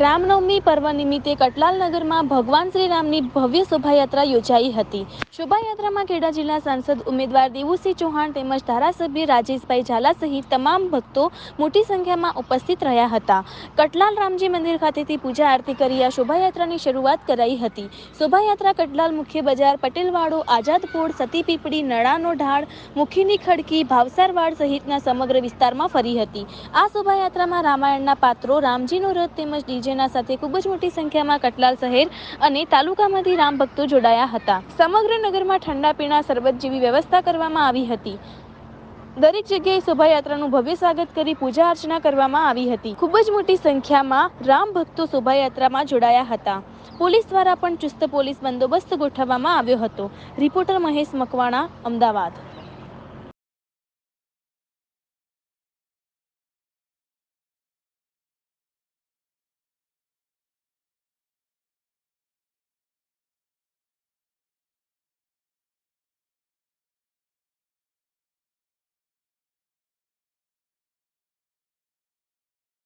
રામનવમી પર્વ નિમિત્તે કટલાલ નગરમાં ભગવાન શ્રી રામની ભવ્ય શોભાયાત્રા યોજાઈ હતી. શોભાયાત્રામાં ખેડા જિલ્લા સાંસદ ઉમેદવાર દેવુસિંહ ચૌહાણ તેમજ ધારાસભ્ય રાજેશભાઈ ઝાલા સહિત તમામ ભક્તો મોટી સંખ્યામાં ઉપસ્થિત રહ્યા હતા. કટલાલ રામજી મંદિર ખાતેથી પૂજા આરતી કરી આ શોભાયાત્રાની શરૂઆત કરાઈ હતી. શોભાયાત્રા કટલાલ મુખ્ય બજાર, પટેલવાડો, આઝાદપુર સતી પીપળી નળાનો ઢાળ, મુખીની ખડકી, ભાવસારવાડ સહિતના સમગ્ર વિસ્તારમાં ફરી હતી. આ શોભાયાત્રામાં રામાયણના પાત્રો રામજીનો રથ તેમજ ડીજેના સાથે ખૂબ જ મોટી સંખ્યામાં કટલાલ શહેર અને તાલુકામાંથી રામ ભક્તો જોડાયા હતા. સમગ્ર નગરમાં ઠંડા પીણા શરબત જેવી વ્યવસ્થા કરવામાં આવી હતી. દરેક જગ્યાએ શોભાયાત્રાનું ભવ્ય સ્વાગત કરી પૂજા અર્ચના કરવામાં આવી હતી. ખૂબ જ મોટી સંખ્યામાં રામ ભક્તો શોભાયાત્રામાં જોડાયા હતા. પોલીસ દ્વારા પણ ચુસ્ત પોલીસ બંદોબસ્ત ગોઠવવામાં આવ્યો હતો. રિપોર્ટર મહેશ મકવાણા, અમદાવાદ.